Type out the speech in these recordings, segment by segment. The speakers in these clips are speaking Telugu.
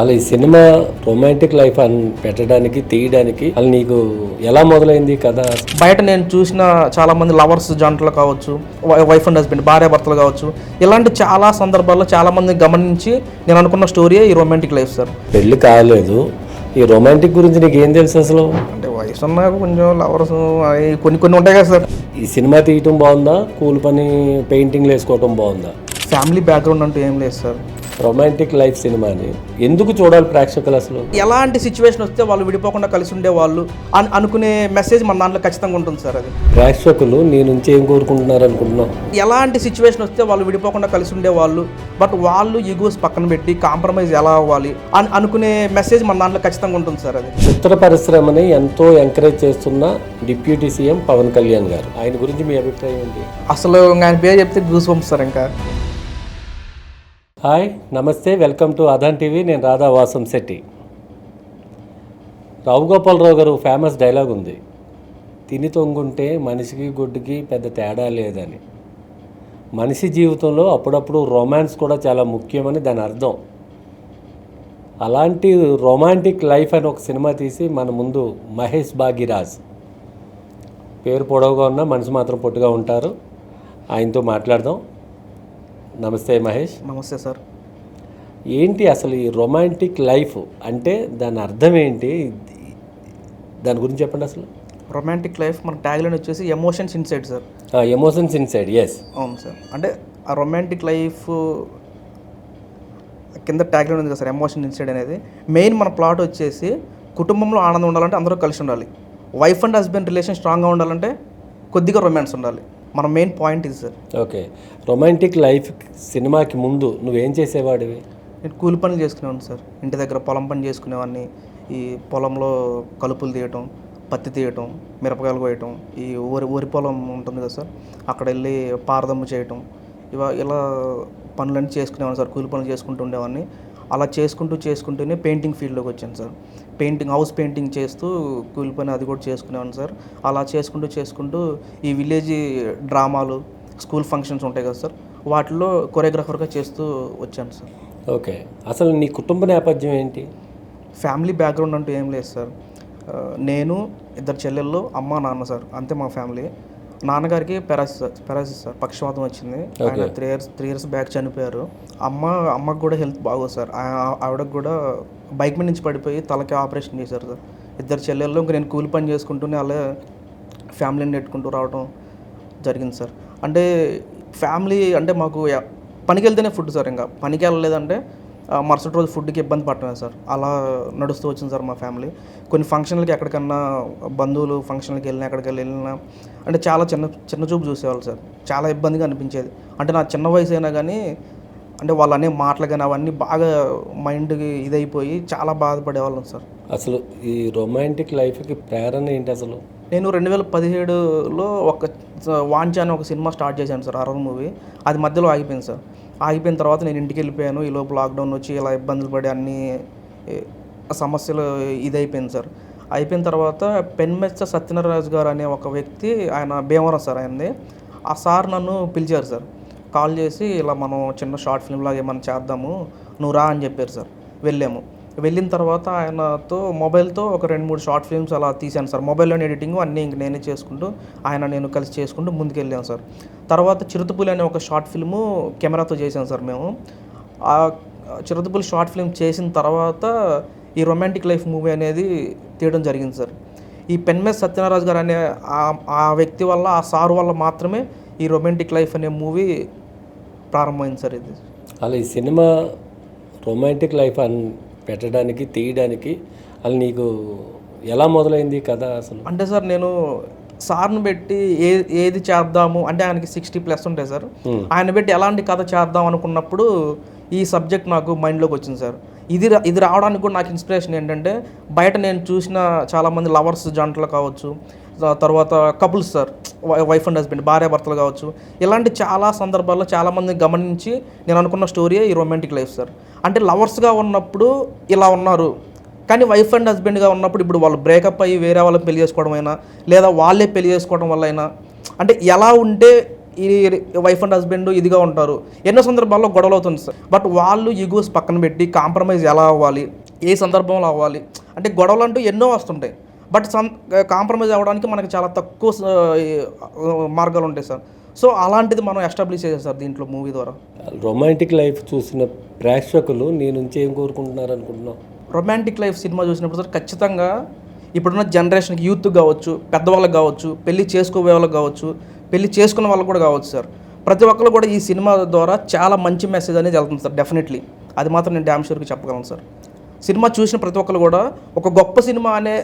అలా ఈ సినిమా రొమాంటిక్ లైఫ్ అని పెట్టడానికి తీయడానికి అలా నీకు ఎలా మొదలైంది కథ? బయట నేను చూసిన చాలా మంది లవర్స్ జంటలు కావచ్చు వైఫ్ అండ్ హస్బెండ్ భార్య భర్తలు కావచ్చు ఇలాంటి చాలా సందర్భాల్లో చాలా మంది గమనించి నేను అనుకున్న స్టోరీయే ఈ రొమాంటిక్ లైఫ్ సార్. పెళ్ళి కాలేదు. ఈ రొమాంటిక్ గురించి నీకు ఏం తెలుసు అసలు? అంటే వయసు ఉన్నాక కొంచెం లవర్స్ అవి కొన్ని కొన్ని ఉంటాయి కదా సార్. ఈ సినిమా తీయటం బాగుందా? కూలి పని పెయింటింగ్లు వేసుకోవటం బాగుందా? ఫ్యామిలీ బ్యాక్గ్రౌండ్ అంటూ ఏం లేదు సార్. రొమాంటిక్ లైఫ్ సినిమాని ఎందుకు చూడాలి ప్రేక్షకులు అసలు? ఎలాంటి సిచ్యువేషన్ వస్తే వాళ్ళు విడిపోకుండా కలిసి ఉండేవాళ్ళు అని అనుకునే మెసేజ్ మన దాంట్లో ఖచ్చితంగా ఉంటుంది సార్ అది. ప్రేక్షకులు నీ నుంచి ఏం కోరుకుంటున్నారు అనుకుంటున్నావు? ఎలాంటి సిచ్యువేషన్ వస్తే వాళ్ళు విడిపోకుండా కలిసి ఉండేవాళ్ళు బట్ వాళ్ళు ఈగోస్ పక్కన పెట్టి కాంప్రమైజ్ ఎలా అవ్వాలి అని అనుకునే మెసేజ్ మన దాంట్లో ఖచ్చితంగా ఉంటుంది సార్ అది. చిత్ర పరిశ్రమని ఎంతో ఎంకరేజ్ చేస్తున్న డిప్యూటీ సీఎం పవన్ కళ్యాణ్ గారు. ఆయన గురించి మీ అభిప్రాయం ఏంటి? అసలు ఆయన పేరు చెప్తే గూస్ పంపిస్తారు ఇంకా. హాయ్ నమస్తే వెల్కమ్ టు అదాన్ టీవీ. నేను రాధా వాసం శెట్టి. రావు గోపాలరావు గారు ఫేమస్ డైలాగ్ ఉంది. తిని తొంగుంటే మనిషికి గుడ్డుకి పెద్ద తేడా లేదని. మనిషి జీవితంలో అప్పుడప్పుడు రొమాన్స్ కూడా చాలా ముఖ్యమని దాని అర్థం. అలాంటి రొమాంటిక్ లైఫ్ అని ఒక సినిమా తీసి మన ముందు మహేష్ భాగీరాజ్ పేరు పొడవుగా ఉన్న మనిషి మాత్రం పొట్టుగా ఉంటారు. ఆయనతో మాట్లాడదాం. నమస్తే మహేష్. నమస్తే సార్. ఏంటి అసలు ఈ రొమాంటిక్ లైఫ్? అంటే దాని అర్థం ఏంటి? దాని గురించి చెప్పండి అసలు. రొమాంటిక్ లైఫ్ మన ట్యాగ్లైన్ వచ్చేసి emotions inside sir emotions inside yes అవును సార్. అంటే ఆ రొమాంటిక్ లైఫ్ కింద ట్యాగ్లైన్ ఉంది కదా సార్ ఎమోషన్ ఇన్సైడ్ అనేది. మెయిన్ మన ప్లాట్ వచ్చేసి కుటుంబంలో ఆనందం ఉండాలంటే అందరూ కలిసి ఉండాలి. వైఫ్ అండ్ హస్బెండ్ రిలేషన్ స్ట్రాంగ్గా ఉండాలంటే కొద్దిగా రొమాన్స్ ఉండాలి. మన మెయిన్ పాయింట్ ఇది సార్ ఓకే రొమాంటిక్ లైఫ్ సినిమాకి ముందు నువ్వేం చేసేవాడివి? నేను కూలి పనులు చేసుకునేవాడిని సార్ ఇంటి దగ్గర పొలం పని చేసుకునేవాడిని. ఈ పొలంలో కలుపులు తీయటం పత్తి తీయటం మిరపకాయలు కోయటం ఈ వరి వరి పొలం ఉంటుంది కదా సార్ అక్కడ వెళ్ళి పారదమ్ము చేయటం. ఇవా ఇలా పనులన్నీ చేసుకునేవాడిని సార్ కూలి పనులు చేసుకుంటూ ఉండేవాడిని. అలా చేసుకుంటూ చేసుకుంటూనే పెయింటింగ్ ఫీల్డ్లోకి వచ్చాను సార్ పెయింటింగ్ హౌస్ పెయింటింగ్ చేస్తూ కూలి పని అది కూడా చేసుకునేవాడిని సార్. అలా చేసుకుంటూ చేసుకుంటూ ఈ విలేజ్ డ్రామాలు స్కూల్ ఫంక్షన్స్ ఉంటాయి కదా సార్ వాటిలో కొరియోగ్రాఫర్గా చేస్తూ వచ్చాను సార్. ఓకే. అసలు నీ కుటుంబ నేపథ్యం ఏంటి? ఫ్యామిలీ బ్యాక్గ్రౌండ్ అంటూ ఏం లేదు సార్. నేను ఇద్దరు చెల్లెళ్ళు అమ్మ నాన్న సార్. అంతే మా ఫ్యామిలీ. నాన్నగారికి పెరాసిస్ పెరాసిస్ సార్ పక్షవాతం వచ్చింది. ఆయన three years three years back చనిపోయారు. అమ్మ అమ్మకు కూడా హెల్త్ బాగోదు సార్. ఆవిడకు కూడా బైక్ మీద నుంచి పడిపోయి తలకి ఆపరేషన్ చేశారు సార్. ఇద్దరు చెల్లెళ్ళు ఇంక నేను కూలి పని చేసుకుంటూనే అలా ఫ్యామిలీని నెట్టుకుంటూ రావడం జరిగింది సార్. అంటే ఫ్యామిలీ అంటే మాకు పనికి వెళ్తేనే ఫుడ్ సార్ ఇంకా. పనికి వెళ్ళలేదంటే మరుసటి రోజు ఫుడ్కి ఇబ్బంది పట్టమే సార్. అలా నడుస్తూ వచ్చింది సార్ మా ఫ్యామిలీ. కొన్ని ఫంక్షన్లకి ఎక్కడికన్నా బంధువులు ఫంక్షన్లకి వెళ్ళినా ఎక్కడికి వెళ్ళినా అంటే చాలా చిన్న చిన్న చూపు చూసేవాళ్ళు సార్. చాలా ఇబ్బందిగా అనిపించేది. అంటే నా చిన్న వయసు అయినా కానీ అంటే వాళ్ళు అనే మాటలు కానీ అవన్నీ బాగా మైండ్కి ఇదైపోయి చాలా బాధపడేవాళ్ళం సార్. అసలు ఈ రొమాంటిక్ లైఫ్కి ప్రేరణ ఏంటి అసలు? నేను రెండు వేల పదిహేడులో ఒక వాంచ అని ఒక సినిమా స్టార్ట్ చేశాను సార్ హర్రర్ మూవీ. అది మధ్యలో ఆగిపోయింది సార్. ఆగిపోయిన తర్వాత నేను ఇంటికి వెళ్ళిపోయాను. ఈ లోపు లాక్డౌన్ వచ్చి ఇలా ఇబ్బందులు పడి అన్ని సమస్యలు ఇదైపోయింది సార్. అయిపోయిన తర్వాత పెన్మెచ్చ సత్యనారాయణ గారు అనే ఒక వ్యక్తి ఆయన భీమవరం సార్ ఆయనది. ఆ సార్ నన్ను పిలిచారు సార్. కాల్ చేసి ఇలా మనం చిన్న షార్ట్ ఫిల్మ్ లాగా ఏమైనా చేద్దాము నువ్వు రా అని చెప్పారు సార్. వెళ్ళాము. వెళ్ళిన తర్వాత ఆయనతో మొబైల్తో ఒక రెండు మూడు షార్ట్ ఫిల్మ్స్ అలా తీశాను సార్. మొబైల్లోని ఎడిటింగ్ అన్నీ ఇంక నేనే చేసుకుంటూ ఆయన నేను కలిసి చేసుకుంటూ ముందుకెళ్ళాను సార్. తర్వాత చిరుతపులి అనే ఒక షార్ట్ ఫిల్ము కెమెరాతో చేశాను సార్ మేము. ఆ చిరుతపులి షార్ట్ ఫిల్మ్ చేసిన తర్వాత ఈ రొమాంటిక్ లైఫ్ మూవీ అనేది తీయడం జరిగింది సార్. ఈ పెన్మెస్ సత్యనారాజు గారు అనే ఆ- ఆ వ్యక్తి వల్ల ఆ సార్ వల్ల మాత్రమే ఈ రొమాంటిక్ లైఫ్ అనే మూవీ ప్రారంభమైంది సార్ ఇది. అలా ఈ సినిమా రొమాంటిక్ లైఫ్ అని పెట్టడానికి తీయడానికి అలా నీకు ఎలా మొదలైంది కథ అసలు? అంటే సార్ నేను సార్ని పెట్టి ఏ ఏది చేద్దాము అంటే ఆయనకి సిక్స్టీ ప్లస్ ఉంటాయి సార్. ఆయన పెట్టి ఎలాంటి కథ చేద్దాం అనుకున్నప్పుడు ఈ సబ్జెక్ట్ నాకు మైండ్లోకి వచ్చింది సార్. ఇది ఇది రావడానికి కూడా నాకు ఇన్స్పిరేషన్ ఏంటంటే బయట నేను చూసిన చాలామంది లవర్స్ జంటలు కావచ్చు తర్వాత couples sir wife and husband భార్య భర్తలు కావచ్చు. ఇలాంటి చాలా సందర్భాల్లో చాలామంది గమనించి నేను అనుకున్న స్టోరీయే ఈ రొమాంటిక్ లైఫ్ సార్. అంటే లవర్స్గా ఉన్నప్పుడు ఇలా ఉన్నారు. కానీ వైఫ్ అండ్ హస్బెండ్గా ఉన్నప్పుడు ఇప్పుడు వాళ్ళు బ్రేకప్ అయ్యి వేరే వాళ్ళని పెళ్ళి చేసుకోవడం అయినా లేదా వాళ్ళే పెళ్ళి చేసుకోవడం వల్ల అయినా అంటే ఎలా ఉంటే ఈ వైఫ్ అండ్ హస్బెండ్ ఇదిగా ఉంటారు? ఎన్నో సందర్భాల్లో గొడవలు అవుతుంది సార్. బట్ వాళ్ళు ఈగోస్ పక్కన పెట్టి కాంప్రమైజ్ ఎలా అవ్వాలి? ఏ సందర్భంలో అవ్వాలి? అంటే గొడవలు అంటూ ఎన్నో వస్తుంటాయి. బట్ సం కాంప్రమైజ్ అవ్వడానికి మనకి చాలా తక్కువ మార్గాలు ఉంటాయి సార్. సో అలాంటిది మనం ఎస్టాబ్లిష్ చేసాం సార్ దీంట్లో మూవీ ద్వారా. రొమాంటిక్ లైఫ్ చూసిన ప్రేక్షకులు నీ నుంచి ఏం కోరుకుంటున్నారు అనుకుంటున్నావు? రొమాంటిక్ లైఫ్ సినిమా చూసినప్పుడు సార్ ఖచ్చితంగా ఇప్పుడున్న జనరేషన్కి యూత్ కావచ్చు పెద్దవాళ్ళకి కావచ్చు పెళ్ళి చేసుకోబోయే వాళ్ళకి కావచ్చు పెళ్ళి చేసుకున్న వాళ్ళకి కూడా కావచ్చు సార్. ప్రతి ఒక్కరు కూడా ఈ సినిమా ద్వారా చాలా మంచి మెసేజ్ అనేది వెళ్తుంది సార్ డెఫినెట్లీ. అది మాత్రం నేను డ్యామ్ షూర్కి చెప్పగలను సార్. సినిమా చూసిన ప్రతి ఒక్కరు కూడా ఒక గొప్ప సినిమా అనే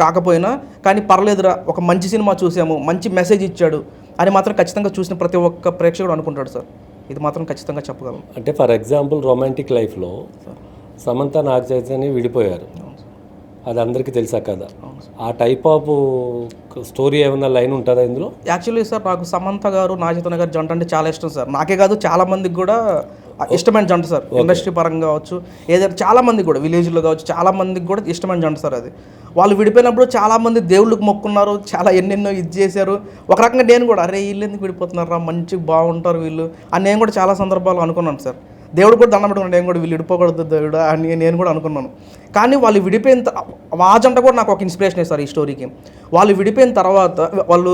కాకపోయినా కానీ పర్లేదురా ఒక మంచి సినిమా చూసాము మంచి మెసేజ్ ఇచ్చాడు అని మాత్రం ఖచ్చితంగా చూసిన ప్రతి ఒక్క ప్రేక్షకుడు అనుకుంటాడు సార్. ఇది మాత్రం ఖచ్చితంగా చెప్పగలను అంటే ఫర్ ఎగ్జాంపుల్ రొమాంటిక్ లైఫ్లో సమంత నాగ చైతన్య విడిపోయారు. అది అందరికీ తెలుసా కదా? ఆ టైప్ ఆఫ్ స్టోరీ ఏమైనా లైన్ ఉంటుందా ఇందులో? యాక్చువల్లీ సార్ నాకు సమంత గారు నాగచైతన్య గారు జంట అంటే చాలా ఇష్టం సార్. నాకే కాదు చాలా మందికి కూడా ఇష్టమైన జంట సార్. ఇండస్ట్రీ పరంగా కావచ్చు ఏదైనా చాలా మందికి కూడా విలేజ్లో కావచ్చు చాలా మందికి కూడా ఇష్టమైన జంట సార్ అది. వాళ్ళు విడిపోయినప్పుడు చాలా మంది దేవుళ్ళకి మొక్కున్నారు చాలా ఎన్నెన్నో ఇది చేశారు. ఒక రకంగా నేను కూడా అరే వీళ్ళు ఎందుకు విడిపోతున్నారా మంచి బాగుంటారు వీళ్ళు అని నేను కూడా చాలా సందర్భాలు అనుకున్నాను సార్. దేవుడు కూడా దండం పెట్టుకున్నాను నేను కూడా వీళ్ళు విడిపోకూడదు దేవుడు అని నేను కూడా అనుకున్నాను. కానీ వాళ్ళు విడిపోయిన ఆ జంట కూడా నాకు ఒక ఇన్స్పిరేషన్ ఇస్తారు ఈ స్టోరీకి వాళ్ళు విడిపోయిన తర్వాత వాళ్ళు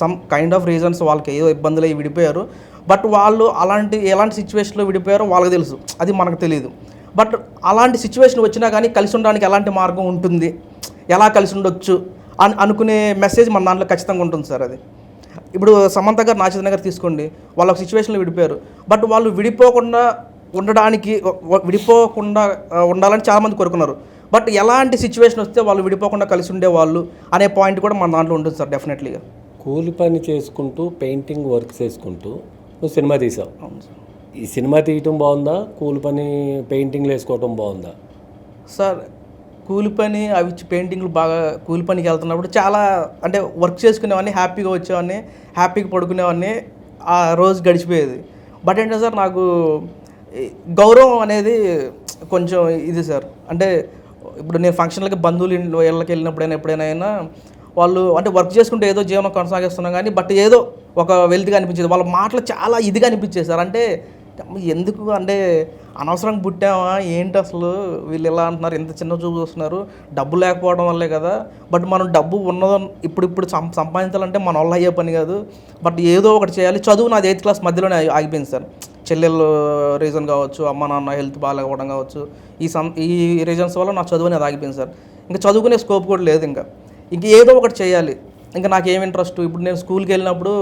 సమ్ కైండ్ ఆఫ్ రీజన్స్ వాళ్ళకి ఏదో ఇబ్బందులు అయ్యి విడిపోయారు. బట్ వాళ్ళు అలాంటి ఎలాంటి సిచ్యువేషన్లో విడిపోయారో వాళ్ళకి తెలుసు. అది మనకు తెలియదు బట్ అలాంటి సిచ్యువేషన్ వచ్చినా కానీ కలిసి ఉండడానికి ఎలాంటి మార్గం ఉంటుంది? ఎలా కలిసి ఉండొచ్చు? అని అనుకునే మెసేజ్ మన దాంట్లో ఖచ్చితంగా ఉంటుంది సార్ అది. ఇప్పుడు సమంత గారు నాచిత గారు తీసుకోండి. వాళ్ళ ఒక సిచ్యువేషన్లో విడిపోయారు. బట్ వాళ్ళు విడిపోకుండా ఉండడానికి విడిపోకుండా ఉండాలని చాలామంది కోరుకున్నారు. బట్ ఎలాంటి సిచ్యువేషన్ వస్తే వాళ్ళు విడిపోకుండా కలిసి ఉండేవాళ్ళు అనే పాయింట్ కూడా మన దాంట్లో ఉంటుంది సార్ డెఫినెట్లీగా కూలి పని చేసుకుంటూ పెయింటింగ్ వర్క్ చేసుకుంటూ నువ్వు సినిమా తీసావు. ఈ సినిమా తీయటం బాగుందా? కూలి పని పెయింటింగ్లు వేసుకోవటం బాగుందా? సార్ కూలి పని అవి పెయింటింగ్లు బాగా కూలి పనికి వెళ్తున్నప్పుడు చాలా అంటే వర్క్ చేసుకునేవాడిని హ్యాపీగా వచ్చేవాడిని హ్యాపీగా పడుకునేవాడిని ఆ రోజు గడిచిపోయేది. బట్ ఏంటంటే సార్ నాకు గౌరవం అనేది కొంచెం ఇది సార్. అంటే ఇప్పుడు నేను ఫంక్షన్లకి బంధువులు ఇళ్ళకి వెళ్ళినప్పుడైనా ఎప్పుడైనా అయినా వాళ్ళు అంటే వర్క్ చేసుకుంటే ఏదో జీవనం కొనసాగిస్తున్నాం కానీ బట్ ఏదో ఒక వెల్త్గా అనిపించేది. వాళ్ళ మాటలు చాలా ఇదిగా అనిపించేది సార్. అంటే ఎందుకు అంటే అనవసరంగా పుట్టామా ఏంటి అసలు? వీళ్ళు ఎలా అంటున్నారు ఎంత చిన్న చూపు చూస్తున్నారు. డబ్బు లేకపోవడం వల్లే కదా. బట్ మనం డబ్బు ఉన్నదో ఇప్పుడు ఇప్పుడు సం సంపాదించాలంటే మన వల్ల అయ్యే పని కాదు. బట్ ఏదో ఒకటి చేయాలి. చదువు నాది ఎయిత్ క్లాస్ మధ్యలోనే ఆగిపోయింది సార్. చెల్లెళ్ళు రీజన్ కావచ్చు అమ్మ నాన్న హెల్త్ బాగాలేకపోవడం కావచ్చు ఈ సం ఈ రీజన్స్ వల్ల నా చదువు అనేది ఆగిపోయింది సార్. ఇంకా చదువుకునే స్కోప్ కూడా లేదు ఇంకా. ఇంక ఏదో ఒకటి చేయాలి. ఇంకా నాకు ఏం ఇంట్రెస్ట్ ఇప్పుడు నేను స్కూల్కి వెళ్ళినప్పుడు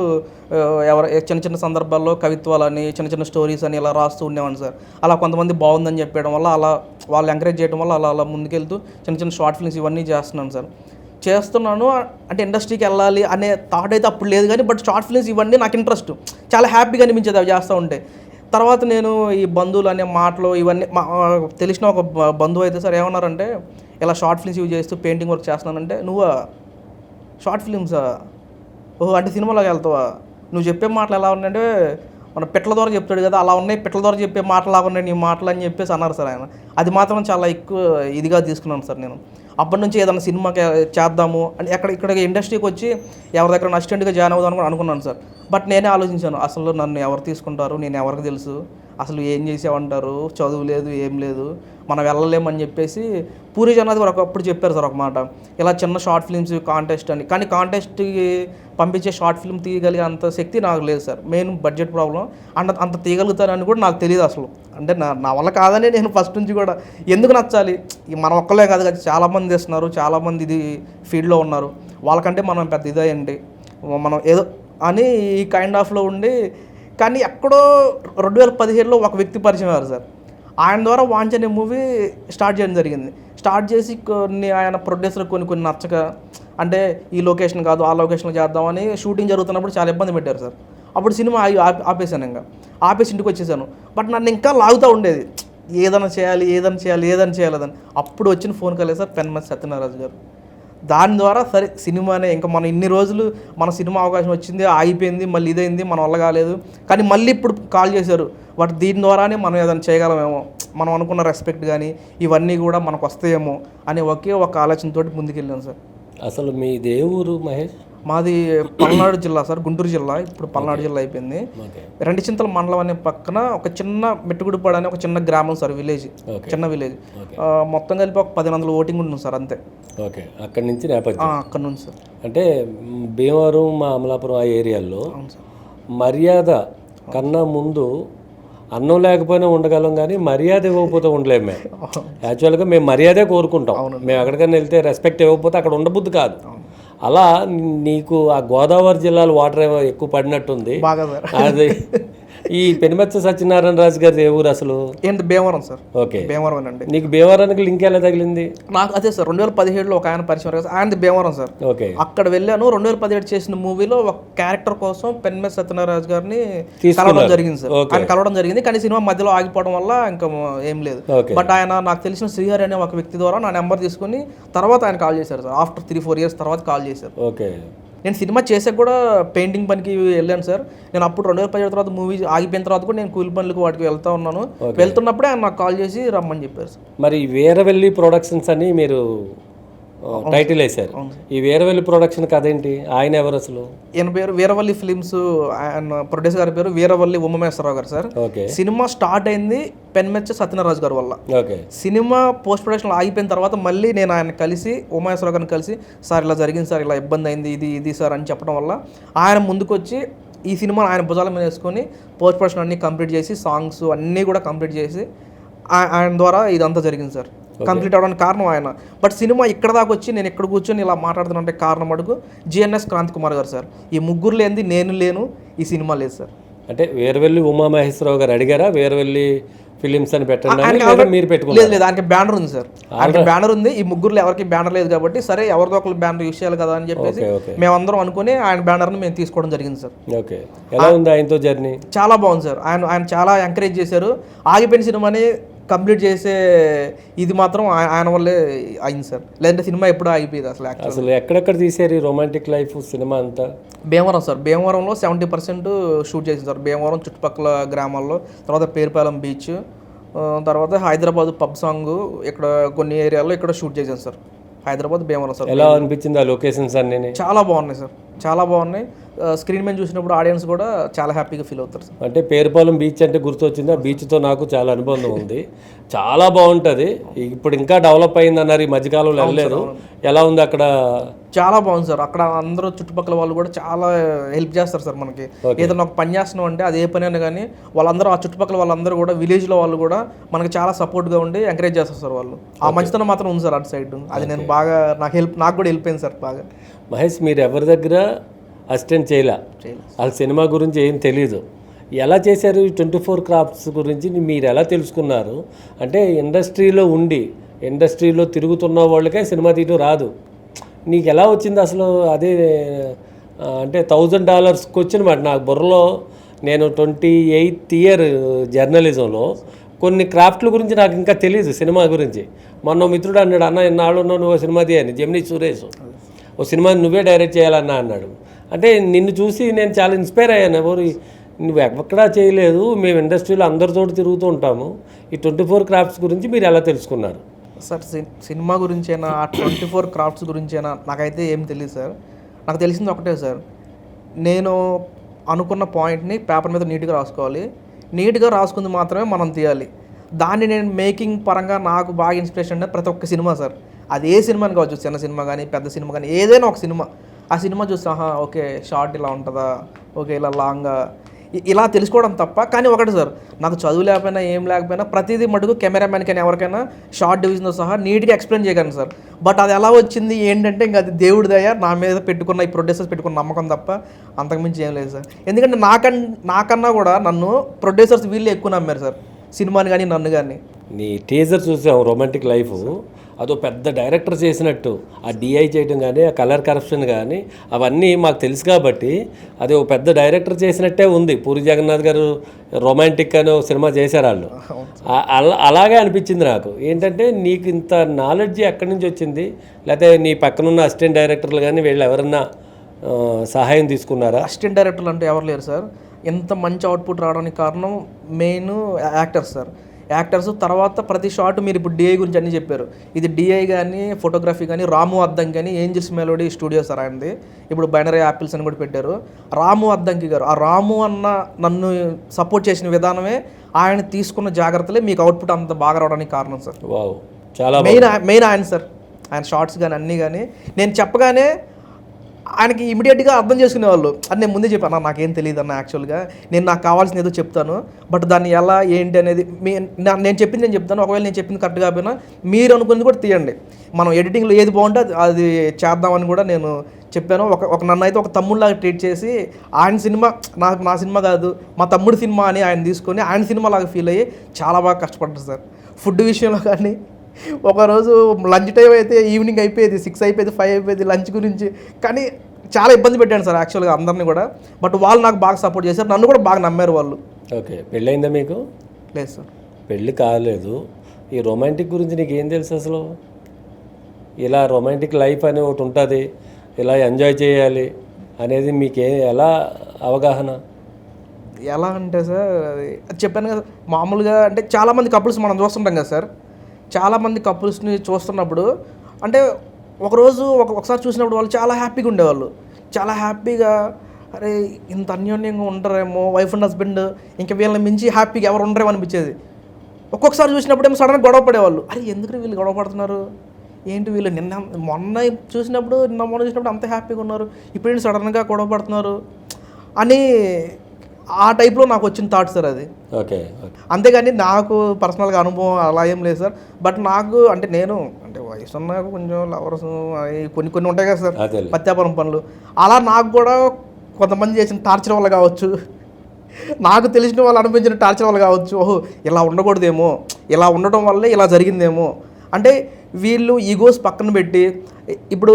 ఎవరు చిన్న చిన్న సందర్భాల్లో కవిత్వాలని చిన్న చిన్న స్టోరీస్ అని ఇలా రాస్తూ ఉండేవాడిని సార్. అలా కొంతమంది బాగుందని చెప్పడం వల్ల అలా వాళ్ళు ఎంకరేజ్ చేయడం వల్ల అలా అలా ముందుకెళ్తూ చిన్న చిన్న షార్ట్ ఫిల్మ్స్ ఇవన్నీ చేస్తున్నాను సార్. చేస్తున్నాను అంటే ఇండస్ట్రీకి వెళ్ళాలి అనే థాట్ అయితే అప్పుడు లేదు కానీ బట్ షార్ట్ ఫిల్మ్స్ ఇవన్నీ నాకు ఇంట్రెస్ట్ చాలా హ్యాపీగా అనిపించేది అవి చేస్తూ ఉంటే. తర్వాత నేను ఈ బంధువులు అనే మాటలు ఇవన్నీ మా తెలిసిన ఒక బంధువు అయితే సార్ ఏమన్నారంటే ఇలా షార్ట్ ఫిల్మ్స్ యూజ్ చేస్తూ పెయింటింగ్ వర్క్ చేస్తున్నానంటే నువ్వు షార్ట్ ఫిలిమ్సా? ఓహో అంటే సినిమాలోకి వెళ్తావా? నువ్వు చెప్పే మాటలు ఎలా ఉన్నాయంటే మన పిట్ల ద్వారా చెప్తాడు కదా అలా ఉన్నాయి పిట్ల ద్వారా చెప్పే మాటలు లాగా ఉన్నాయి నీ మాటలు అని చెప్పేసి అన్నారు సార్ ఆయన. అది మాత్రం చాలా ఎక్కువ ఇదిగా తీసుకున్నాను సార్ నేను. అప్పటి నుంచి ఏదైనా సినిమాకి చేద్దాము అని ఎక్కడ ఇక్కడ ఇండస్ట్రీకి వచ్చి ఎవరి దగ్గర అసిస్టెంట్గా జాయిన్ అవుదాం అనుకున్నాను సార్. బట్ నేనే ఆలోచించాను అసలు నన్ను ఎవరు తీసుకుంటారు నేను ఎవరికి తెలుసు? అసలు ఏం చేసామంటారు చదువు లేదు ఏం లేదు. మనం వెళ్ళలేమని చెప్పేసి పూరి జగన్నాథ్ గారు ఒకప్పుడు చెప్పారు సార్ ఒక మాట. ఇలా చిన్న షార్ట్ ఫిల్మ్స్ కాంటెస్ట్ అని. కానీ కాంటెస్ట్కి పంపించే షార్ట్ ఫిల్మ్ తీయగలిగే అంత శక్తి నాకు లేదు సార్. మెయిన్ బడ్జెట్ ప్రాబ్లం అంత అంత తీయగలుగుతానని కూడా నాకు తెలియదు అసలు. అంటే నా నా వల్ల కాదని నేను ఫస్ట్ నుంచి కూడా ఎందుకు నచ్చాలి? మనం ఒక్కలే కాదు కదా. చాలామంది ఇస్తున్నారు చాలామంది ఇది ఫీల్డ్లో ఉన్నారు. వాళ్ళకంటే మనం పెద్ద ఇదేయండి మనం ఏదో అని ఈ కైండ్ ఆఫ్లో ఉండి కానీ ఎక్కడో రెండు వేల పదిహేడులో ఒక వ్యక్తి పరిచయం అయ్యారు సార్. ఆయన ద్వారా వాంచ్ అనే మూవీ స్టార్ట్ చేయడం జరిగింది. స్టార్ట్ చేసి కొన్ని ఆయన ప్రొడ్యూసర్ కొన్ని కొన్ని నచ్చక అంటే ఈ లొకేషన్ కాదు ఆ లొకేషన్లో చేద్దామని షూటింగ్ జరుగుతున్నప్పుడు చాలా ఇబ్బంది పెట్టారు సార్. అప్పుడు సినిమా ఆపేశాను ఇంకా. ఆపేసి ఇంటికి వచ్చేసాను. బట్ నన్ను ఇంకా లాగుతూ ఉండేది. ఏదైనా చేయాలి ఏదైనా చేయాలి ఏదైనా చేయాలని అప్పుడు వచ్చిన ఫోన్ కాలే సార్ పెన్మస్ సత్యనారాజు గారు. దాని ద్వారా సరే సినిమానే ఇంకా మనం ఇన్ని రోజులు మన సినిమా అవకాశం వచ్చింది ఆగిపోయింది మళ్ళీ ఇదైంది మన వల్ల కాలేదు. కానీ మళ్ళీ ఇప్పుడు కాల్ చేశారు. బట్ దీని ద్వారానే మనం ఏదైనా చేయగలమేమో. మనం అనుకున్న రెస్పెక్ట్ కానీ ఇవన్నీ కూడా మనకు వస్తాయేమో అనే ఒకే ఒక ఆలోచనతోటి ముందుకెళ్ళాను సార్. అసలు మీ దేవురు మహేష్? మాది పల్నాడు జిల్లా సార్ గుంటూరు జిల్లా. ఇప్పుడు పల్నాడు జిల్లా అయిపోయింది. రెండు చింతల మండలం అనే పక్కన ఒక చిన్న మెట్టుగుడిపాడు అనే ఒక చిన్న గ్రామం సార్ విలేజ్. చిన్న విలేజ్. మొత్తం కలిపి ఒక పది వందల ఓటింగ్ ఉంటుంది సార్ అంతే. ఓకే. అక్కడి నుంచి నేపథ్యం. ఆ, అక్కడ నుంచి సార్. అంటే భీమవరం మా అమలాపురం ఆ సార్. మర్యాద కన్నా ముందు అన్నం లేకపోయినా ఉండగలం కానీ మర్యాద ఇవ్వకపోతే ఉండలేము మేము. యాక్చువల్గా మేము మర్యాదే కోరుకుంటాం. మేము ఎక్కడికైనా వెళ్తే రెస్పెక్ట్ ఇవ్వకపోతే అక్కడ ఉండబుద్ధి కాదు. అలా నీకు ఆ గోదావరి జిల్లాలో వాటర్ ఏమో ఎక్కువ పడినట్టుంది. అది ఈ పెనుమెచ్చ సత్యనారాయణ రాజు గారి ఏ ఊరు అసలు? ఏంటి భీమవరం సార్. ఓకే. భీమవరం అండి. నీకు భీమవరానికి లింక్ ఎలా తగిలింది? నాకు అదే సార్ రెండు వేల పదిహేడులో ఒక ఆయన పరిచయం అయ్యారు. ఆయనది భీమవరం సార్. ఓకే. అక్కడ వెళ్ళాను. రెండు వేల పదిహేడు చేసిన మూవీలో ఒక క్యారెక్టర్ కోసం పెన్మెస్ సత్యనారాయణ గారిని తీసుకున్నారు. కలవడం జరిగింది సార్. ఆయన కలవడం జరిగింది. కానీ సినిమా మధ్యలో ఆగిపోవడం వల్ల ఇంకా ఏం లేదు. బట్ ఆయన నాకు తెలిసిన శ్రీహరి అనే ఒక వ్యక్తి ద్వారా నా నెంబర్ తీసుకుని తర్వాత ఆయన కాల్ చేశారు sir. After three four years తర్వాత కాల్ చేశారు. ఓకే. నేను సినిమా చేసాక కూడా పెయింటింగ్ పనికి వెళ్ళాను సార్. నేను అప్పుడు రెండు వేల పదిహేడు తర్వాత మూవీ ఆగిపోయిన తర్వాత కూడా నేను కూలి పనులకు వాటికి వెళ్తా ఉన్నాను. వెళ్తున్నప్పుడే ఆయన నాకు కాల్ చేసి రమ్మని చెప్పారు సార్. మరి వీరవెల్లి ప్రొడక్షన్స్ అని మీరు టైటిల్ వేశారు. ఈ వీరవెల్లి ప్రొడక్షన్ కథ ఏంటి? ఆయన ఎవరు అసలు? ఈయన పేరు వీరవల్లి ఫిలిమ్స్ ఆయన ప్రొడ్యూసర్ గారి పేరు వీరవల్లి ఉమామేశ్వరరావు గారు సార్. ఓకే. సినిమా స్టార్ట్ అయింది పెన్మెచ్చ సత్యనారాజు గారి వల్ల. ఓకే. సినిమా పోస్ట్ ప్రొడక్షన్ ఆగిపోయిన తర్వాత మళ్ళీ నేను ఆయన కలిసి ఉమాయేశ్వరరావు గారిని కలిసి సార్ ఇలా జరిగింది సార్ ఇలా ఇబ్బంది అయింది ఇది ఇది సార్ అని చెప్పడం వల్ల ఆయన ముందుకొచ్చి ఈ సినిమా ఆయన భుజాల మీద వేసుకొని పోస్ట్ ప్రొడక్షన్ అన్నీ కంప్లీట్ చేసి సాంగ్స్ అన్నీ కూడా కంప్లీట్ చేసి ఆయన ద్వారా ఇదంతా జరిగింది సార్. కంప్లీట్ అవడానికి కారణం ఆయన. బట్ సినిమా ఇక్కడ దాకా వచ్చి నేను ఇక్కడ కూర్చొని ఇలా మాట్లాడుతున్నంటే కారణం అడుగు. జిఎన్ఎస్ క్రాంతి కుమార్ గారు సార్. ఈ ముగ్గురు లేనిది నేను లేను ఈ సినిమా లేదు సార్. అంటే వీరవెల్లి ఉమామహేశ్వరరావు గారు అడిగారా? వీరవెల్లి ఫిలిమ్స్ అని పెట్టండి మీరు లేదు లేదు ఆయనకి బ్యానర్ ఉంది సార్. ఆయనకి బ్యానర్ ఉంది. ఈ ముగ్గురులో ఎవరికి బ్యానర్ లేదు కాబట్టి సరే ఎవరిదో ఒకరు బ్యానర్ యూస్ చేయాలి కదా అని చెప్పేసి మేమందరం అనుకుని ఆయన బ్యానర్ని మేము తీసుకోవడం జరిగింది సార్. ఓకే. ఎలా ఉంది ఆయనతో జర్నీ? చాలా బాగుంది సార్. ఆయన ఆయన చాలా ఎంకరేజ్ చేశారు. ఆగిపోయిన సినిమాని కంప్లీట్ చేసే ఇది మాత్రం ఆయ- ఆయన వల్లే అయింది సార్. లేదంటే సినిమా ఎప్పుడూ ఆగిపోయేది అసలు అసలు ఎక్కడెక్కడ తీసారు రొమాంటిక్ లైఫ్ సినిమా అంతా? భీమవరం సార్. భీమవరంలో సెవెంటీ పర్సెంట్ షూట్ చేసింది సార్. భీమవరం చుట్టుపక్కల గ్రామాల్లో తర్వాత పేరుపాలెం బీచ్ తర్వాత హైదరాబాద్ పబ్ సాంగ్ ఇక్కడ కొన్ని ఏరియాల్లో ఇక్కడ షూట్ చేశాను సార్. హైదరాబాద్ భీమవరం సార్. ఎలా అనిపించింది ఆ లొకేషన్స్ అన్నీ చాలా బాగున్నాయి సార్. చాలా బాగున్నాయి. స్క్రీన్ మీద చూసినప్పుడు ఆడియన్స్ కూడా చాలా హ్యాపీగా ఫీల్ అవుతారు అంటే పేరుపాలెం బీచ్ అంటే గుర్తొచ్చింది? ఆ బీచ్తో నాకు చాలా అనుబంధం ఉంది. చాలా బాగుంటుంది. ఇప్పుడు ఇంకా డెవలప్ అయింది అన్నారు ఈ మధ్యకాలంలో వెళ్ళలేదు. ఎలా ఉంది అక్కడ? చాలా బాగుంది సార్. అక్కడ అందరూ చుట్టుపక్కల వాళ్ళు కూడా చాలా హెల్ప్ చేస్తారు సార్ మనకి. ఏదైనా ఒక పని చేస్తున్నాం అంటే అది ఏ పని అయినా కానీ వాళ్ళందరూ ఆ చుట్టుపక్కల వాళ్ళందరూ కూడా విలేజ్లో వాళ్ళు కూడా మనకి చాలా సపోర్ట్గా ఉండి ఎంకరేజ్ చేస్తారు సార్ వాళ్ళు. ఆ మంచితనం మాత్రం ఉంది సార్ అటు సైడ్ అది నేను బాగా నాకు హెల్ప్ నాకు కూడా హెల్ప్ అయింది సార్ బాగా. మహేష్ మీరు ఎవరి దగ్గర అసిస్టెంట్ చేయలే. వాళ్ళ సినిమా గురించి ఏం తెలీదు. ఎలా చేశారు ఈ ట్వంటీ ఫోర్ క్రాఫ్ట్స్ గురించి మీరు ఎలా తెలుసుకున్నారు? అంటే ఇండస్ట్రీలో ఉండి ఇండస్ట్రీలో తిరుగుతున్న వాళ్ళకే సినిమా తీయడం రాదు. నీకు ఎలా వచ్చింది అసలు అదే అంటే థౌజండ్ డాలర్స్కి వచ్చిన మాట నాకు బుర్రలో నేను ట్వంటీ ఎయిత్ ఇయర్ జర్నలిజంలో కొన్ని క్రాఫ్ట్ల గురించి నాకు ఇంకా తెలియదు సినిమా గురించి. మొన్న మిత్రుడు అన్నాడు అన్న ఎన్నాళ్ళు నువ్వు సినిమా తీయని జమినీ సురేష్. ఓ సినిమా నువ్వే డైరెక్ట్ చేయాలన్నా అన్నాడు. అంటే నిన్ను చూసి నేను చాలా ఇన్స్పైర్ అయ్యాను. ఎవరు నువ్వు ఎక్కడా చేయలేదు. మేము ఇండస్ట్రీలో అందరితో తిరుగుతూ ఉంటాము. ఈ ట్వంటీ ఫోర్ క్రాఫ్ట్స్ గురించి మీరు ఎలా తెలుసుకున్నారు? సార్ సి- సినిమా గురించేనా ఆ ట్వంటీ ఫోర్ క్రాఫ్ట్స్ గురించేనా నాకైతే ఏం తెలియదు సార్. నాకు తెలిసింది ఒకటే సార్. నేను అనుకున్న పాయింట్ని పేపర్ మీద నీట్గా రాసుకోవాలి. నీట్గా రాసుకుంది మాత్రమే మనం తీయాలి. దాన్ని నేను మేకింగ్ పరంగా నాకు బాగా ఇన్స్పిరేషన్ ప్రతి ఒక్క సినిమా సార్. అది ఏ సినిమాని కావచ్చు చిన్న సినిమా కానీ పెద్ద సినిమా కానీ ఏదైనా ఒక సినిమా. ఆ సినిమా చూస్తే ఆహా ఓకే షార్ట్ ఇలా ఉంటుందా? ఓకే ఇలా లాంగ్గా ఇ- ఇలా తెలుసుకోవడం తప్ప కానీ ఒకటి సార్ నాకు చదువు లేకపోయినా ఏం లేకపోయినా ప్రతిదీ మటుకు కెమెరామెన్ కానీ ఎవరికైనా షార్ట్ డివిజన్తో సహా నీట్గా ఎక్స్ప్లెయిన్ చేయగలను సార్. బట్ అది ఎలా వచ్చింది ఏంటంటే ఇంకా అది దేవుడి దయ నా మీద పెట్టుకున్న ఈ ప్రొడ్యూసర్స్ పెట్టుకున్న నమ్మకం తప్ప అంతకుమించి ఏం లేదు సార్. ఎందుకంటే నాకన్ నాకన్నా కూడా నన్ను ప్రొడ్యూసర్స్ వీళ్ళు ఎక్కువ నమ్మారు సార్. సినిమాని కానీ నన్ను కానీ నీ టీజర్ చూసాం రొమాంటిక్ లైఫ్ అదో పెద్ద డైరెక్టర్ చేసినట్టు ఆ డిఐ చేయడం కానీ ఆ కలర్ కరప్షన్ కానీ అవన్నీ మాకు తెలుసు కాబట్టి అది ఒక పెద్ద డైరెక్టర్ చేసినట్టే ఉంది. పూరి జగన్నాథ్ గారు రొమాంటిక్ అనే ఒక సినిమా చేశారు వాళ్ళు. అలా అలాగే అనిపించింది నాకు. ఏంటంటే నీకు ఇంత నాలెడ్జ్ ఎక్కడి నుంచి వచ్చింది? లేకపోతే నీ పక్కనున్న అసిస్టెంట్ డైరెక్టర్లు కానీ వీళ్ళు ఎవరన్నా సహాయం తీసుకున్నారా? అసిస్టెంట్ డైరెక్టర్లు అంటే ఎవరు లేరు సార్. ఎంత మంచి అవుట్పుట్ రావడానికి కారణం మెయిన్ యాక్టర్స్ సార్. యాక్టర్స్ తర్వాత ప్రతి షాట్ మీరు ఇప్పుడు డిఐ గురించి అన్ని చెప్పారు. ఇది డిఐ కానీ ఫోటోగ్రఫీ కానీ రాము అద్దం కానీ ఏంజిల్స్ మెలోడీ స్టూడియో సార్ ఆయనది ఇప్పుడు బైనరీ యాపిల్స్ అని కూడా పెట్టారు. రాము అద్దంకి గారు ఆ రాము అన్న నన్ను సపోర్ట్ చేసిన విధానమే ఆయన తీసుకున్న జాగ్రత్తలే మీకు అవుట్పుట్ అంత బాగా రావడానికి కారణం సార్ వావ్ చాలా మెయిన్ మెయిన్ ఆయన సార్ ఆయన షార్ట్స్ కానీ అన్నీ కానీ నేను చెప్పగానే ఆయనకి ఇమీడియట్గా అర్థం చేసుకునేవాళ్ళు. అని నేను ముందే చెప్పాను నాకేం తెలియదు అన్న యాక్చువల్గా నేను నాకు కావాల్సిన ఏదో చెప్తాను బట్ దాన్ని ఎలా ఏంటి అనేది మీ నేను చెప్పింది నేను చెప్తాను ఒకవేళ నేను చెప్పింది కరెక్ట్ కాకపోయినా మీరు అనుకున్నది కూడా తీయండి. మనం ఎడిటింగ్లో ఏది బాగుంటే అది- చేద్దామని కూడా నేను చెప్పాను. ఒక ఒక నన్ను అయితే ఒక తమ్ముడిలాగా ట్రీట్ చేసి ఆయన సినిమా నాకు నా సినిమా కాదు మా తమ్ముడి సినిమా అని ఆయన తీసుకొని ఆయన సినిమా లాగా ఫీల్ అయ్యి చాలా బాగా కష్టపడ్డారు సార్. ఫుడ్ విషయంలో కానీ ఒకరోజు లంచ్ టైం అయితే ఈవినింగ్ అయిపోయేది సిక్స్ అయిపోయేది ఫైవ్ అయిపోయేది లంచ్ గురించి. కానీ చాలా ఇబ్బంది పెట్టాను సార్ యాక్చువల్గా అందరినీ కూడా. బట్ వాళ్ళు నాకు బాగా సపోర్ట్ చేశారు. నన్ను కూడా బాగా నమ్మారు వాళ్ళు. ఓకే. పెళ్ళయిందా మీకు? లేదు సార్. పెళ్ళి కాలేదు. ఈ రొమాంటిక్ గురించి నీకు ఏం తెలుసు అసలు? ఇలా రొమాంటిక్ లైఫ్ అని ఒకటి ఉంటుంది. ఇలా ఎంజాయ్ చేయాలి అనేది మీకే ఎలా అవగాహన? ఎలా అంటే సార్ అది అది చెప్పాను కదా మామూలుగా అంటే చాలామంది కపుల్స్ మనం చూస్తుంటాం కదా సార్. చాలామంది కపుల్స్ని చూస్తున్నప్పుడు అంటే ఒకరోజు ఒక ఒకసారి చూసినప్పుడు వాళ్ళు చాలా హ్యాపీగా ఉండేవాళ్ళు. చాలా హ్యాపీగా అరే ఇంత అన్యోన్యంగా ఉండరేమో వైఫ్ అండ్ హస్బెండ్ ఇంకా వీళ్ళని మించి హ్యాపీగా ఎవరు ఉండరేమో అనిపించేది. ఒక్కొక్కసారి చూసినప్పుడు ఏమో సడన్గా గొడవ పడేవాళ్ళు. అరే ఎందుకు వీళ్ళు గొడవ పడుతున్నారు? ఏంటి వీళ్ళు నిన్న మొన్న చూసినప్పుడు నిన్న మొన్న చూసినప్పుడు అంత హ్యాపీగా ఉన్నారు ఇప్పుడు సడన్గా గొడవ పడుతున్నారు? అని ఆ టైప్లో నాకు వచ్చిన థాట్ సార్ అది. ఓకే అంతేగాని నాకు పర్సనల్గా అనుభవం అలా ఏం లేదు సార్. బట్ నాకు అంటే నేను అంటే వయసు ఉన్నాక కొంచెం లవర్స్ అవి కొన్ని కొన్ని ఉంటాయి కదా సార్. పత్యాపురం పనులు. అలా నాకు కూడా కొంతమంది చేసిన టార్చర్ వల్ల కావచ్చు. నాకు తెలిసిన వాళ్ళు అనిపించిన టార్చర్ వల్ల కావచ్చు. ఓహో ఇలా ఉండకూడదేమో. ఇలా ఉండటం వల్లే ఇలా జరిగిందేమో. అంటే వీళ్ళు ఈగోస్ పక్కన పెట్టి ఇప్పుడు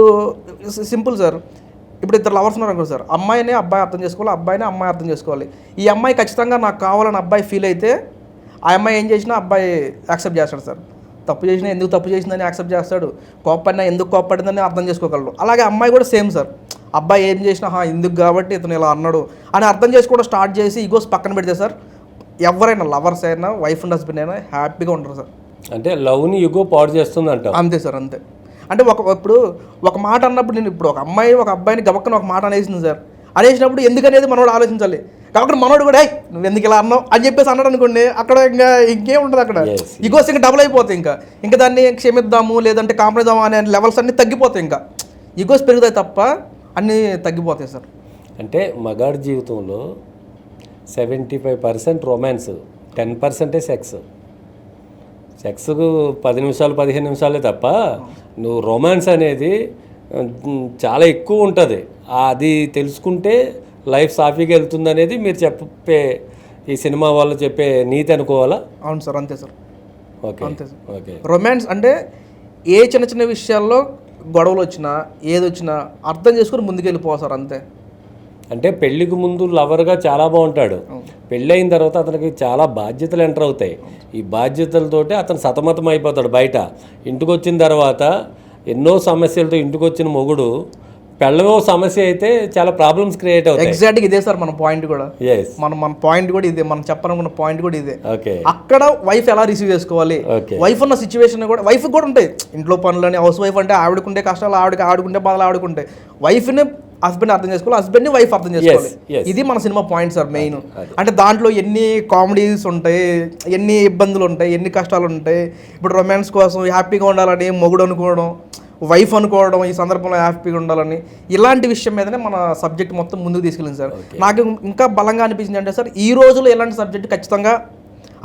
సింపుల్ సార్. ఇప్పుడు ఇద్దరు లవర్స్ ఉన్నారు అనుకో సార్. అమ్మాయిని అబ్బాయి అర్థం చేసుకోవాలి అబ్బాయిని అమ్మాయి అర్థం చేసుకోవాలి. ఈ అమ్మాయి ఖచ్చితంగా నాకు కావాలని అబ్బాయి ఫీల్ అయితే ఆ అమ్మాయి ఏం చేసినా అబ్బాయి యాక్సెప్ట్ చేస్తాడు సార్. తప్పు చేసినా ఎందుకు తప్పు చేసిందని యాక్సెప్ట్ చేస్తాడు. కోప్పడినా ఎందుకు కోప్పడిందని అర్థం చేసుకోగలడు. అలాగే అమ్మాయి కూడా సేమ్ సార్. అబ్బాయి ఏం చేసినా "హా, ఎందుకు కాబట్టి ఇతను ఇలా అన్నాడు అని అర్థం చేసుకోవడం స్టార్ట్ చేసి ఈగోస్ పక్కన పెడితే సార్ ఎవరైనా లవర్స్ అయినా వైఫ్ అండ్ హస్బెండ్ అయినా హ్యాపీగా ఉంటారు సార్. అంటే లవ్ని యుగో పాడు చేస్తుంది అంటావు అంతే సార్ అంతే. అంటే ఒక ఇప్పుడు ఒక మాట అన్నప్పుడు నేను ఇప్పుడు ఒక అమ్మాయి ఒక అబ్బాయిని గబక్కన ఒక మాట అనేసింది సార్. అనేసినప్పుడు ఎందుకనేది మనోడు ఆలోచించాలి. కాబట్టి మనోడు కూడా "ఏయ్, నువ్వు ఎందుకు ఇలా అన్నావు? అని చెప్పేసి అన్నాడు అనుకోండి అక్కడ ఇంకా ఇంకేం ఉంటుంది అక్కడ. ఈగోస్ ఇంకా డబుల్ అయిపోతాయి ఇంకా. ఇంకా దాన్ని క్షమిద్దాము లేదంటే కాంప్రమైజ్ అనే లెవెల్స్ అన్నీ తగ్గిపోతాయి ఇంకా. ఈగోస్ పెరుగుతాయి తప్ప అన్నీ తగ్గిపోతాయి సార్. అంటే మగాడి జీవితంలో seventy five percent romance ten పర్సెంటే సెక్స్ సెక్స్కు పది నిమిషాలు పదిహేను నిమిషాలే తప్ప నువ్వు రొమాన్స్ అనేది చాలా ఎక్కువ ఉంటుంది. అది తెలుసుకుంటే లైఫ్ సాఫీగా వెళ్తుంది అనేది మీరు చెప్పే ఈ సినిమా వాళ్ళు చెప్పే నీతి అనుకోవాలా? అవును సార్ అంతే సార్. ఓకే అంతే సార్. ఓకే. రొమాన్స్ అంటే ఏ చిన్న చిన్న విషయాల్లో గొడవలు వచ్చినా ఏది వచ్చినా అర్థం చేసుకుని ముందుకెళ్ళిపోవాలి సార్ అంతే. అంటే పెళ్ళికి ముందు లవర్గా చాలా బాగుంటాడు. పెళ్ళి అయిన తర్వాత అతనికి చాలా బాధ్యతలు ఎంటర్ అవుతాయి. ఈ బాధ్యతలతోటి అతను సతమతం అయిపోతాడు బయట. ఇంటికి వచ్చిన తర్వాత ఎన్నో సమస్యలతో ఇంటికి వచ్చిన మొగుడు పెళ్ళమో సమస్య అయితే చాలా ప్రాబ్లమ్స్ క్రియేట్ అవుతాయి. ఎగ్జాక్ట్గా ఇదే సార్ మన పాయింట్ కూడా. మన మన పాయింట్ కూడా ఇదే మనం చెప్పాలనుకున్న పాయింట్ కూడా ఇదే. ఓకే అక్కడ వైఫ్ ఎలా రిసీవ్ చేసుకోవాలి? వైఫ్ ఉన్న సిచ్యువేషన్ కూడా వైఫ్ కూడా ఉంటాయి. ఇంట్లో పనులని హౌస్ వైఫ్ అంటే ఆవిడకుండే కష్టాలు ఆవిడకి ఆవిడకుంటే బాధలు ఆవిడకుంటాయి. వైఫ్ని హస్బెండ్ అర్థం చేసుకోవాలి హస్బెండ్ని వైఫ్ అర్థం చేసుకోవాలి. ఇది మన సినిమా పాయింట్ సార్ మెయిన్ అంటే దాంట్లో ఎన్ని కామెడీస్ ఉంటాయి ఎన్ని ఇబ్బందులు ఉంటాయి ఎన్ని కష్టాలు ఉంటాయి ఇప్పుడు రొమాన్స్ కోసం హ్యాపీగా ఉండాలని మొగుడు అనుకోవడం వైఫ్ అనుకోవడం ఈ సందర్భంలో హ్యాపీగా ఉండాలని ఇలాంటి విషయం మీదనే మన సబ్జెక్ట్ మొత్తం ముందుకు తీసుకెళ్ళింది సార్. నాకు ఇంకా బలంగా అనిపించింది అంటే సార్ ఈ రోజుల్లో ఇలాంటి సబ్జెక్ట్ ఖచ్చితంగా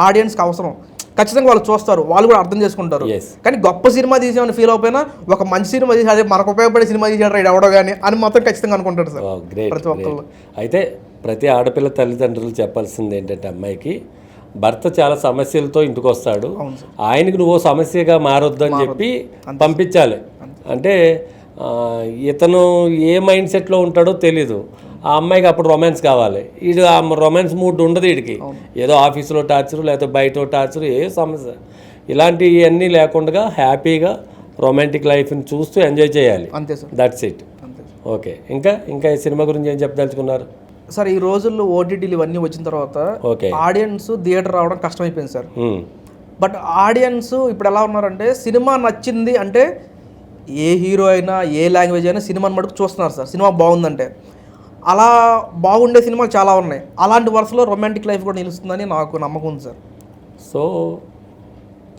ఆడియన్స్కి అవసరం. ఖచ్చితంగా వాళ్ళు చూస్తారు వాళ్ళు కూడా అర్థం చేసుకుంటారు. కానీ గొప్ప సినిమా తీసామని ఫీల్ అయిపోయినా ఒక మంచి సినిమా తీసి అదే మనకు ఉపయోగపడే సినిమా తీసాడు రైడ్ ఎవడో కానీ అని మాత్రం ఖచ్చితంగా అనుకుంటారు సార్. గ్రేట్ ప్రతి ఒక్కళ్ళు. అయితే ప్రతి ఆడపిల్ల తల్లిదండ్రులు చెప్పాల్సింది ఏంటంటే అమ్మాయికి భర్త చాలా సమస్యలతో ఇంటికి వస్తాడు. ఆయనకి నువ్వు సమస్యగా మారొద్దని చెప్పి పంపించాలి. అంటే ఇతను ఏ మైండ్ సెట్లో ఉంటాడో తెలీదు. ఆ అమ్మాయికి అప్పుడు రొమాన్స్ కావాలి. ఇది ఆ రొమాన్స్ మూడ్ ఉండదు వీడికి ఏదో ఆఫీసులో టార్చర్ లేకపోతే బయట టార్చర్ ఏ సమస్య. ఇలాంటివన్నీ లేకుండా హ్యాపీగా రొమాంటిక్ లైఫ్ని చూస్తూ ఎంజాయ్ చేయాలి. అంతే సార్. దట్స్ ఇట్ ఓకే ఇంకా ఇంకా ఈ సినిమా గురించి ఏం చెప్పదలుచుకున్నారు? సార్ ఈ రోజుల్లో ఓటీటీలు ఇవన్నీ వచ్చిన తర్వాత ఓకే ఆడియన్స్ థియేటర్ రావడం కష్టమైపోయింది సార్. బట్ ఆడియన్స్ ఇప్పుడు ఎలా ఉన్నారంటే సినిమా నచ్చింది అంటే ఏ హీరో అయినా ఏ లాంగ్వేజ్ అయినా సినిమాని మటుకు చూస్తున్నారు సార్. సినిమా బాగుందంటే. అలా బాగుండే సినిమాలు చాలా ఉన్నాయి. అలాంటి వరుసలో రొమాంటిక్ లైఫ్ కూడా నిలుస్తుందని నాకు నమ్మకం ఉంది సార్. సో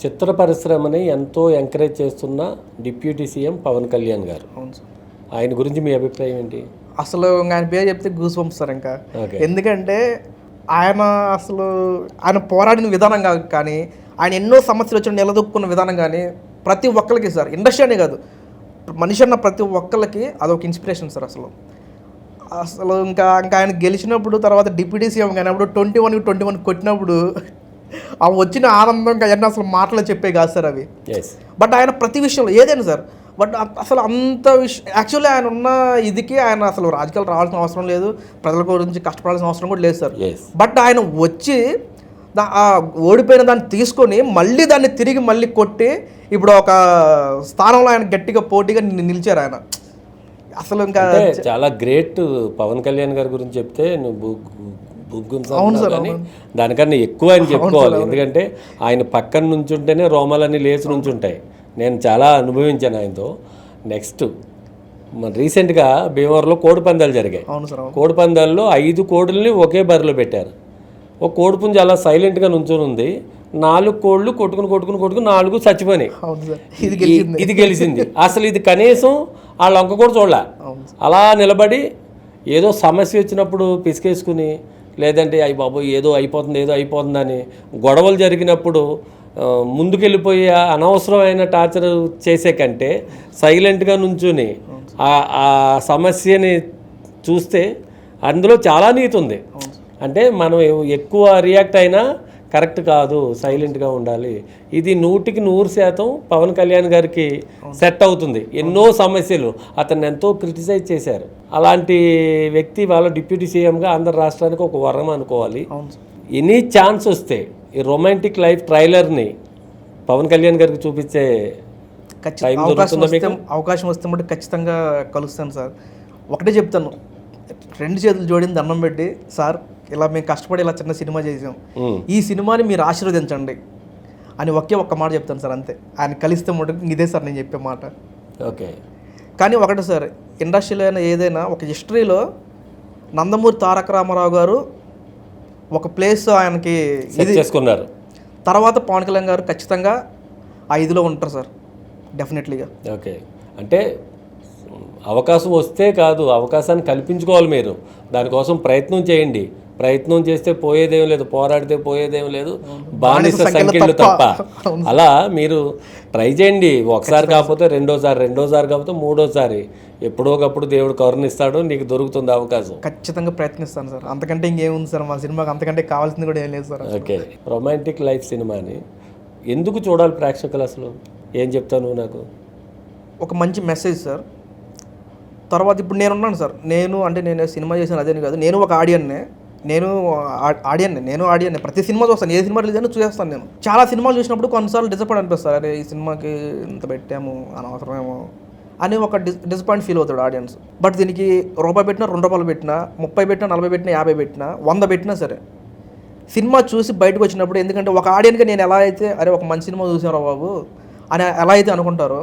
చిత్ర పరిశ్రమని ఎంతో ఎంకరేజ్ చేస్తున్న డిప్యూటీ సీఎం పవన్ కళ్యాణ్ గారు. అవును సార్. ఆయన గురించి మీ అభిప్రాయం ఏంటి? అసలు ఆయన పేరు చెప్తే గూస్ పంపుతారు ఇంకా. ఎందుకంటే ఆయన అసలు ఆయన పోరాడిన విధానం కాదు కానీ ఆయన ఎన్నో సమస్యలు వచ్చి నిలదొక్కున్న విధానం కానీ ప్రతి ఒక్కరికి సార్ ఇండస్ట్రీ అనే కాదు. మనిషి అన్న ప్రతి ఒక్కరికి అదొక ఇన్స్పిరేషన్ సార్ అసలు. అసలు ఇంకా ఇంకా ఆయన గెలిచినప్పుడు తర్వాత డిప్యూటీ సీఎం కానప్పుడు ట్వంటీ వన్ ట్వంటీ వన్ కొట్టినప్పుడు ఆ వచ్చిన ఆనందం అవన్నీ అసలు మాటలో చెప్పే కాదు సార్ అవి. బట్ ఆయన ప్రతి విషయంలో ఏదైనా సార్ బట్ అసలు అంత విషయం యాక్చువల్లీ ఆయన ఉన్న ఇదికి ఆయన అసలు రాజకీయాలు రావాల్సిన అవసరం లేదు. ప్రజల గురించి కష్టపడాల్సిన అవసరం కూడా లేదు సార్ బట్ ఆయన వచ్చి ఆ ఓడిపోయిన దాన్ని తీసుకొని మళ్ళీ దాన్ని తిరిగి మళ్ళీ కొట్టి ఇప్పుడు ఒక స్థానంలో ఆయన గట్టిగా పోటీగా నిలిచారు ఆయన. అసలు ఇంకా చాలా గ్రేట్ పవన్ కళ్యాణ్ గారి గురించి చెప్తే నువ్వు కానీ దానికన్నా ఎక్కువ ఆయన చెప్పుకోవాలి. ఎందుకంటే ఆయన పక్కన నుంచుంటేనే రోమాలన్నీ లేచి నుంచుంటాయి. నేను చాలా అనుభవించాను ఆయనతో. నెక్స్ట్ మన రీసెంట్గా భీమవరంలో కోడి పందాలు జరిగాయి. కోడి పందాల్లో ఐదు కోడుల్ని ఒకే బరిలో పెట్టారు. ఒక కోడి పుంజు అలా సైలెంట్గా నుంచొని ఉంది నాలుగు కోళ్ళు కొట్టుకుని కొట్టుకుని కొట్టుకుని నాలుగు చచ్చిపోయినాయి. ఇది గెలిచింది. అసలు ఇది కనీసం వాళ్ళ అంక కూడా చూడలే. అలా నిలబడి ఏదో సమస్య వచ్చినప్పుడు పిసికేసుకుని లేదంటే అయ్యి బాబు ఏదో అయిపోతుంది ఏదో అయిపోతుందని గొడవలు జరిగినప్పుడు ఆ, ముందుకెళ్ళిపోయి ఆ అనవసరమైన టార్చర్ చేసే కంటే సైలెంట్గా నుంచుని ఆ ఆ సమస్యని చూస్తే అందులో చాలా నీతి ఉంది. అంటే మనం ఎక్కువ రియాక్ట్ అయినా కరెక్ట్ కాదు సైలెంట్గా ఉండాలి. ఇది నూటికి నూరు శాతం పవన్ కళ్యాణ్ గారికి సెట్ అవుతుంది. ఎన్నో సమస్యలు. అతన్ని ఎంతో క్రిటిసైజ్ చేశారు. అలాంటి వ్యక్తి వాళ్ళ డిప్యూటీ సీఎంగా ఆంధ్ర రాష్ట్రానికి ఒక వరం అనుకోవాలి. ఎనీ ఛాన్స్ వస్తే ఈ రొమాంటిక్ లైఫ్ ట్రైలర్ని పవన్ కళ్యాణ్ గారికి చూపించే అవకాశం వస్తే మటు ఖచ్చితంగా కలుస్తాను సార్. ఒకటే చెప్తాను. రెండు చేతులు జోడింది దండం పెట్టి సార్ ఇలా మేము కష్టపడి ఇలా చిన్న సినిమా చేసాం. ఈ సినిమాని మీరు ఆశీర్వదించండి అని ఒకే ఒక్క మాట చెప్తాను సార్ అంతే. ఆయన కలిస్తే మటుకు ఇదే సార్ నేను చెప్పే మాట. ఓకే. కానీ ఒకటి సార్ ఇండస్ట్రీలో అయినా ఏదైనా ఒక హిస్టరీలో నందమూరి తారక రామారావు గారు ఒక ప్లేస్ ఆయనకి సెట్ చేసుకున్నారు. తర్వాత పవన్ కళ్యాణ్ గారు ఖచ్చితంగా ఆ ఇదిలో ఉంటారు సార్ డెఫినెట్లీగా. ఓకే. అంటే అవకాశం వస్తే కాదు అవకాశాన్ని కల్పించుకోవాలి మీరు. దానికోసం ప్రయత్నం చేయండి. ప్రయత్నం చేస్తే పోయేదేం లేదు పోరాడితే పోయేదేం లేదు బానిస సంఖ్యలు తప్ప. అలా మీరు ట్రై చేయండి. ఒకసారి కాకపోతే రెండోసారి రెండోసారి కాకపోతే మూడోసారి. ఎప్పుడోకప్పుడు దేవుడు కరుణిస్తాడు నీకు దొరుకుతుంది అవకాశం. ఖచ్చితంగా ప్రయత్నిస్తాను సార్. అంతకంటే ఇంకేముంది సార్ మా సినిమాకి? అంతకంటే కావాల్సింది కూడా ఏం లేదు సార్ ఓకే. రొమాంటిక్ లైఫ్ సినిమాని ఎందుకు చూడాలి ప్రేక్షకులు అసలు? ఏం చెప్తాను నాకు? ఒక మంచి మెసేజ్ సార్. తర్వాత ఇప్పుడు నేను ఉన్నాను సార్. నేను అంటే నేను సినిమా చేసిన అదేని కాదు. నేను ఒక ఆడియన్నే. నేను ఆడియన్ నేను ఆడియన్ ప్రతి సినిమా చూస్తాను. ఏ సినిమా రిలీజ్ అయినా చూసేస్తాను నేను. చాలా సినిమాలు చూసినప్పుడు కొన్నిసార్లు డిసప్పాయింట్ అనిపిస్తారు. అరే ఈ సినిమాకి ఇంత పెట్టాము అనవసరమేమో అని ఒక డిస్ డిసప్పాయింట్ ఫీల్ అవుతాడు ఆడియన్స్. బట్ దీనికి రూపాయి పెట్టినా రెండు రూపాయలు పెట్టినా ముప్పై పెట్టినా నలభై పెట్టినా యాభై పెట్టినా వంద పెట్టినా సరే సినిమా చూసి బయటకు వచ్చినప్పుడు ఎందుకంటే ఒక ఆడియన్గా నేను ఎలా అయితే అరే ఒక మంచి సినిమా చూసారా బాబు అని ఎలా అయితే అనుకుంటారో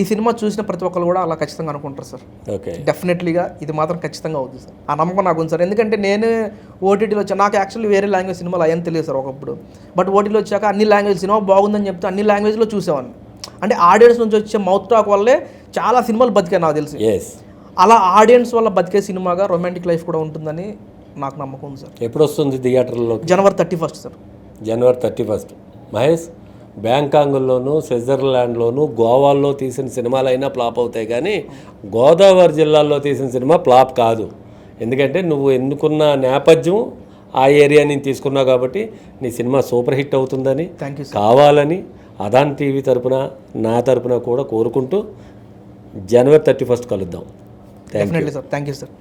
ఈ సినిమా చూసిన ప్రతి ఒక్కరు కూడా అలా ఖచ్చితంగా అనుకుంటారు సార్. ఓకే. డెఫినెట్లీగా ఇది మాత్రం ఖచ్చితంగా అవుతుంది సార్. ఆ నమ్మకం నాకు ఉంది సార్. ఎందుకంటే నేను ఓటీటీలో వచ్చా నాకు యాక్చువల్లీ వేరే లాంగ్వేజ్ సినిమాలు అయ్యని తెలియదు సార్ ఒకప్పుడు. బట్ ఓటీలో వచ్చాక అన్ని లాంగ్వేజ్ సినిమా బాగుందని చెప్తే అన్ని లాంగ్వేజ్లో చూసేవాడిని. అంటే ఆడియన్స్ నుంచి వచ్చే మౌత్ టాక్ వల్లే చాలా సినిమాలు బతికాయి నాకు తెలిసి. అలా ఆడియన్స్ వల్ల బతికే సినిమాగా రొమాంటిక్ లైఫ్ కూడా ఉంటుందని నాకు నమ్మకం ఉంది సార్. ఎప్పుడు వస్తుంది థియేటర్లో జనవరి థర్టీ ఫస్ట్ సార్. జనవరి థర్టీ ఫస్ట్ మహేష్? బ్యాంకాంగ్లోను స్విట్జర్లాండ్లోను గోవాల్లో తీసిన సినిమాలైనా ఫ్లాప్ అవుతాయి కానీ గోదావరి జిల్లాలో తీసిన సినిమా ఫ్లాప్ కాదు. ఎందుకంటే నువ్వు ఎన్నుకున్న నేపథ్యం ఆ ఏరియా నుంచి తీసుకున్నావు కాబట్టి నీ సినిమా సూపర్ హిట్ అవుతుందని థ్యాంక్ యూ కావాలని అదాన్ టీవీ తరపున నా తరపున కూడా కోరుకుంటూ జనవరి థర్టీ ఫస్ట్ కలుద్దాం. Thank definitely sir thank you sir